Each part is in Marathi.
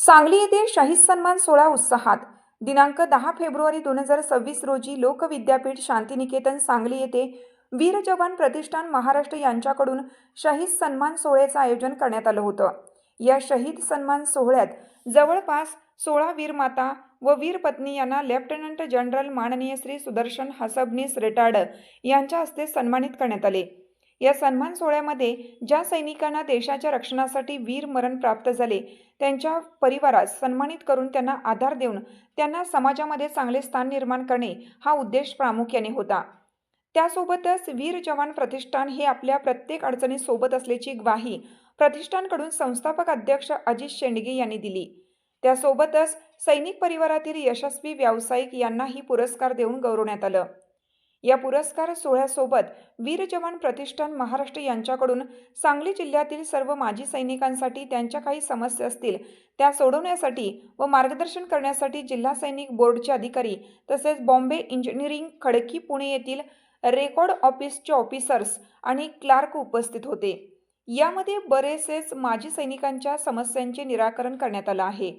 सांगली येथे शहीद सन्मान सोहळा उत्साहात. दिनांक दहा फेब्रुवारी दोन हजार सव्वीस रोजी लोकविद्यापीठ शांतिनिकेतन सांगली येथे वीर जवान प्रतिष्ठान महाराष्ट्र यांच्याकडून शहीद सन्मान सोहळ्याचं आयोजन करण्यात आलं होतं. या शहीद सन्मान सोहळ्यात जवळपास सोळा वीरमाता व वीर पत्नी यांना लेफ्टनंट जनरल माननीय श्री सुदर्शन हसबनीस रिटार्ड यांच्या हस्ते सन्मानित करण्यात आले. या सन्मान सोहळ्यामध्ये ज्या सैनिकांना देशाच्या रक्षणासाठी वीर मरण प्राप्त झाले त्यांच्या परिवारास सन्मानित करून त्यांना आधार देऊन त्यांना समाजामध्ये चांगले स्थान निर्माण करणे हा उद्देश प्रामुख्याने होता. त्यासोबतच वीर जवान प्रतिष्ठान हे आपल्या प्रत्येक अडचणीसोबत असल्याची ग्वाही प्रतिष्ठानकडून संस्थापक अध्यक्ष अजित शेंडगे यांनी दिली. त्यासोबतच सैनिक परिवारातील यशस्वी व्यावसायिक यांनाही पुरस्कार देऊन गौरवण्यात आलं. या पुरस्कार सोहळ्यासोबत वीर जवान प्रतिष्ठान महाराष्ट्र यांच्याकडून सांगली जिल्ह्यातील सर्व माजी सैनिकांसाठी त्यांच्या काही समस्या असतील त्या सोडवण्यासाठी व मार्गदर्शन करण्यासाठी जिल्हा सैनिक बोर्डचे अधिकारी तसेच बॉम्बे इंजिनिअरिंग खडकी पुणे येथील रेकॉर्ड ऑफिसचे ऑफिसर्स आणि क्लार्क उपस्थित होते. यामध्ये बरेचसेच माजी सैनिकांच्या समस्यांचे निराकरण करण्यात आलं आहे.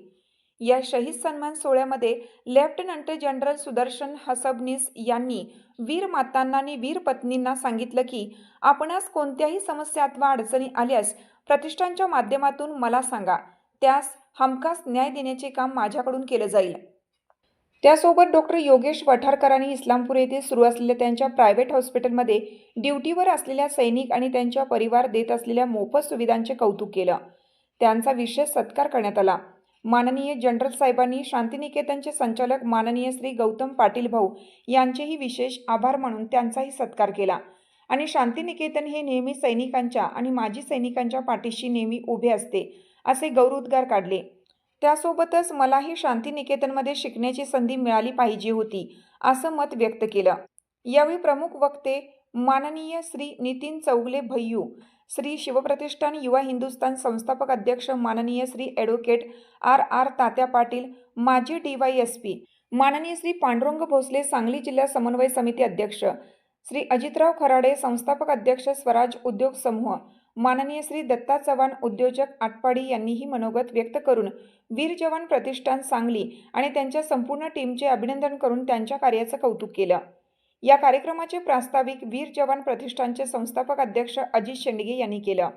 या शहीद सन्मान सोहळ्यामध्ये लेफ्टनंट जनरल सुदर्शन हसबनीस यांनी वीर मातांना आणि वीर पत्नींना सांगितलं की आपणास कोणत्याही समस्या अथवा अडचणी आल्यास प्रतिष्ठानच्या माध्यमातून मला सांगा. त्यास हमखास न्याय देण्याचे काम माझ्याकडून केलं जाईल. त्यासोबत डॉक्टर योगेश वठारकरांनी इस्लामपूर येथे सुरू असलेल्या त्यांच्या प्रायव्हेट हॉस्पिटलमध्ये ड्युटीवर असलेल्या सैनिक आणि त्यांच्या परिवार देत असलेल्या मोफत सुविधांचे कौतुक केलं. त्यांचा विशेष सत्कार करण्यात आला. माननीय जनरल साहेबांनी शांतिनिकेतनचे संचालक माननीय श्री गौतम पाटील भाऊ यांचेही विशेष आभार मानून त्यांचाही सत्कार केला. आणि शांतिनिकेतन हे नेहमी सैनिकांच्या आणि माजी सैनिकांच्या पाठीशी नेहमी उभे असते असे गौरवोद्गार काढले. त्यासोबतच मलाही शांतिनिकेतनमध्ये शिकण्याची संधी मिळाली पाहिजे होती असं मत व्यक्त केलं. यावेळी प्रमुख वक्ते माननीय श्री नितीन चौगले भय्यू श्री शिवप्रतिष्ठान युवा हिंदुस्थान संस्थापक अध्यक्ष माननीय Shri advocate R R Tatya Patil माजी डी वाय एस पी माननीय श्री पांडुरंग भोसले सांगली जिल्हा समन्वय समिती अध्यक्ष श्री अजितराव खराडे संस्थापक अध्यक्ष स्वराज उद्योग समूह माननीय श्री दत्ता चव्हाण उद्योजक आटपाडी यांनीही मनोगत व्यक्त करून वीर जवान प्रतिष्ठान सांगली आणि त्यांच्या संपूर्ण टीमचे अभिनंदन करून त्यांच्या कार्याचं कौतुक केलं. या कार्यक्रमाचे प्रास्ताविक वीर जवान प्रतिष्ठानचे संस्थापक अध्यक्ष अजित शेंडगे यांनी केलं.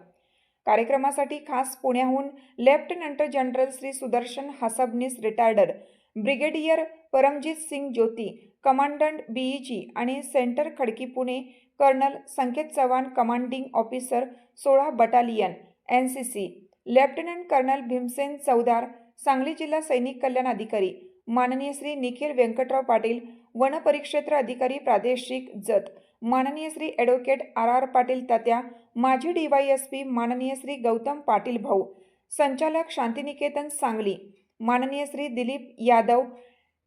कार्यक्रमासाठी खास पुण्याहून lieutenant general Shri Sudarshan Hasabnis retired brigadier Paramjit Singh Jyoti commandant BEG आणि centre Khadki Pune colonel Sanket Chavan commanding officer सोळा battalion N C C lieutenant colonel Bhimsen Choudar Sangli जिल्हा सैनिक कल्याण अधिकारी माननीय श्री निखिल व्यंकटराव पाटील वन परिक्षेत्र अधिकारी प्रादेशिक जत. माननीय Shri advocate R R Patil Tatya माजी डी वाय एस पी माननीय श्री गौतम पाटील भाऊ संचालक शांतिनिकेतन सांगली माननीय श्री दिलीप यादव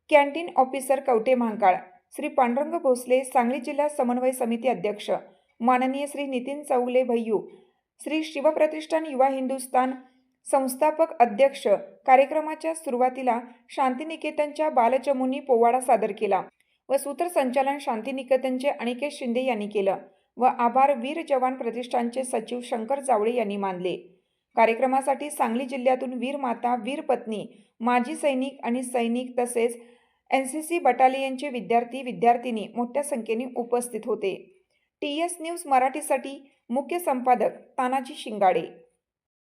कॅन्टीन ऑफिसर कवटे महांकाळ श्री पांडुरंग भोसले सांगली जिल्हा समन्वय समिती अध्यक्ष माननीय श्री नितीन चौगले भैयू श्री शिवप्रतिष्ठान युवा हिंदुस्थान संस्थापक अध्यक्ष कार्यक्रमाच्या सुरुवातीला शांतिनिकेतनच्या बालचमुनी पोवाडा सादर केला. व सूत्रसंचालन शांतिनिकेतनचे अनिकेत शिंदे यांनी केलं व आभार वीर जवान प्रतिष्ठानचे सचिव शंकर जावळे यांनी मानले. कार्यक्रमासाठी सांगली जिल्ह्यातून वीर माता वीर पत्नी माजी सैनिक आणि सैनिक तसेच एन सी सी बटालियनचे विद्यार्थी विद्यार्थिनी मोठ्या संख्येने उपस्थित होते. टी एस न्यूज मराठीसाठी मुख्य संपादक तानाजी शिंगाडे.